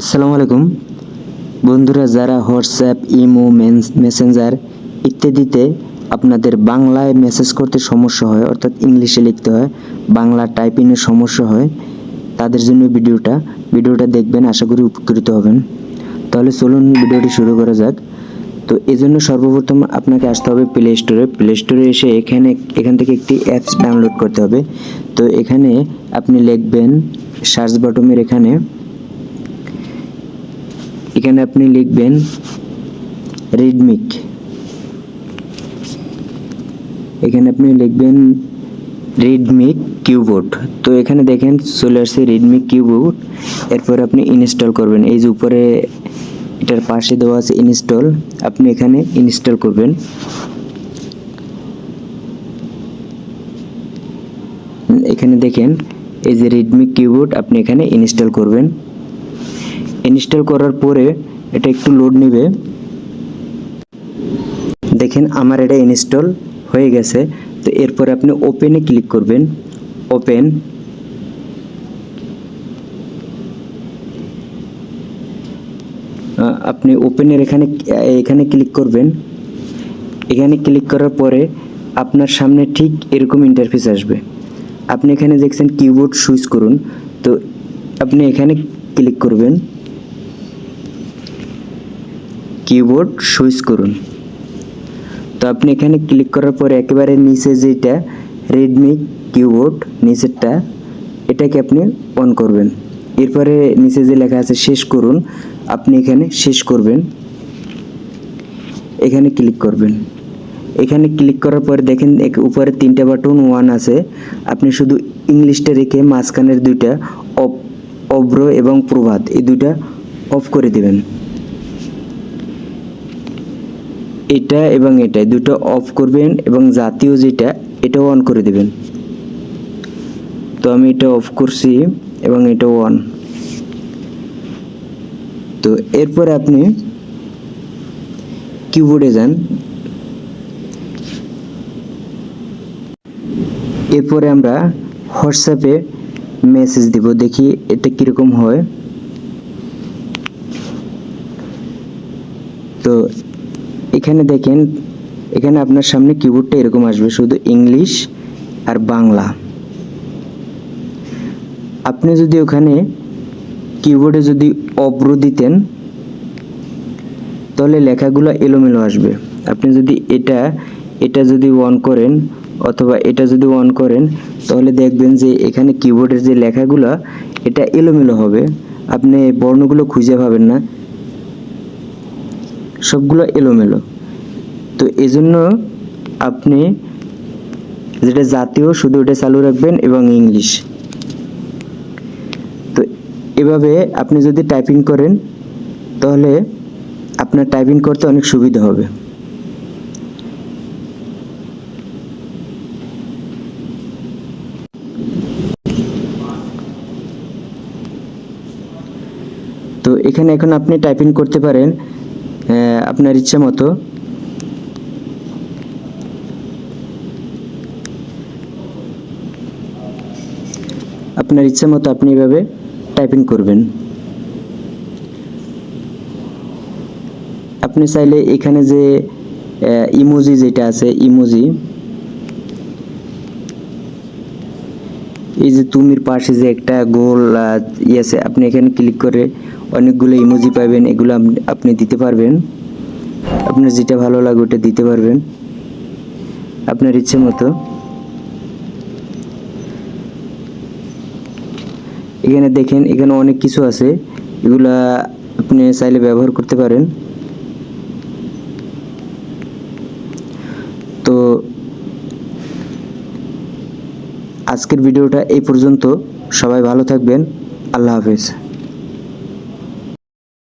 আসসালামু আলাইকুম। বন্ধুরা, যারা হোয়াটসঅ্যাপ, ইমো মেসেঞ্জার ইত্যাদিতে আপনাদের বাংলায় মেসেজ করতে সমস্যা হয়, অর্থাৎ ইংলিশে লিখতে হয়, বাংলা টাইপিংয়ের সমস্যা হয়, তাদের জন্য ভিডিওটা ভিডিওটা দেখবেন, আশা করি উপকৃত হবেন। তাহলে চলুন ভিডিওটি শুরু করা যাক। তো এই জন্য সর্বপ্রথম আপনাকে আসতে হবে প্লে স্টোরে প্লে স্টোরে এসে এখানে, এখান থেকে একটি অ্যাপস ডাউনলোড করতে হবে। তো এখানে আপনি লিখবেন সার্চ বটমের এখানে। এখানে আপনি লিখবেন রিডমিক এখানে আপনি লিখবেন রিডমিক কিউবোর্ড তো এখানে দেখেন চলে আসছে রিডমিক কিউবোর্ড এরপর আপনি ইনস্টল করবেন। এই যে উপরে এটার পাশে দেওয়া আছে ইনস্টল। আপনি এখানে ইনস্টল করবেন। এখানে দেখেন, এই যে রেডমি কিবোর্ড আপনি এখানে ইনস্টল করবেন। ইনস্টল করার পরে এটা একটু লোড নেবে। দেখেন, আমার এটা ইনস্টল হয়ে গেছে। তো এরপরে আপনি ওপেনে ক্লিক করবেন। ওপেন আপনি ওপেনের এখানে এখানে ক্লিক করবেন। এখানে ক্লিক করার পরে আপনার সামনে ঠিক এরকম ইন্টারফেস আসবে। আপনি এখানে দেখছেন কিবোর্ড সুইচ করুন। তো আপনি এখানে ক্লিক করবেন। কিবোর্ড সুইচ করুন। তো আপনি এখানে ক্লিক করার পরে একেবারে নিচে যেটা রেডমি কিবোর্ড নিচেরটা, এটাকে আপনি অন করবেন। এরপরে নিচে যে লেখা আছে শেষ করুন। আপনি এখানে শেষ করবেন। এখানে ক্লিক করবেন। এখানে ক্লিক করার পরে দেখেন এক- উপরে তিনটা বাটন ওয়ান আছে। আপনি শুধু ইংলিশটা রেখে মাঝখানের দুইটা অফ অব্র এবং প্রভাত এই দুইটা অফ করে দেবেন। এটা এবং এটা দুটো অফ করবেন এবং জাতীয় যেটা, এটাও অন করে দেবেন। তো আমি এটা অফ করছি এবং এটা অন তো এরপরে আপনি কিবোর্ডে যান। এরপরে আমরা হোয়াটসঅ্যাপে মেসেজ দিব, দেখি এটা কীরকম হয়। তো এখানে দেখেন, এখানে আপনার সামনে কিবোর্ডটা এরকম আসবে, শুধু ইংলিশ আর বাংলা। আপনি যদি ওখানে কিবোর্ডে যদি অব্র দিতেন, তাহলে লেখাগুলো এলোমেলো আসবে। আপনি যদি এটা এটা যদি অন করেন অথবা এটা যদি অন করেন, তাহলে দেখবেন যে এখানে কিবোর্ডের যে লেখাগুলো, এটা এলোমেলো হবে। আপনি বর্ণগুলো খুঁজে পাবেন না। সবগুলো এলোমেলো। তো এজন্য আপনি যেটা জাতীয়, শুধু ওটা চালু রাখবেন এবং ইংলিশ। এভাবে আপনি যদি টাইপিং করেন, তাহলে আপনার টাইপিং করতে অনেক সুবিধা হবে। তো এখানে এখন আপনি টাইপিং করতে পারেন আপনার ইচ্ছা মতো। আপনার ইচ্ছা মতো আপনি এভাবে টাইপিং করবেন। আপনি চাইলে এখানে যে ইমোজি যেটা আছে ইমোজি এই যে তুমির পাশে যে একটা গোল আহ, ই আছে আপনি এখানে ক্লিক করে অনেকগুলো ইমোজি পাবেন এগুলো আপ- আপনি দিতে পারবেন। আপনার যেটা ভালো লাগে ওটা দিতে পারবেন। আপনার ইচ্ছে মতো। এখানে দেখেন, এখানে অনেক কিছু আছে। এগুলা আপনি চাইলে ব্যবহার করতে পারেন। তো আজকের ভিডিওটা এই পর্যন্ত। সবাই ভালো থাকবেন। আল্লাহ হাফেজ।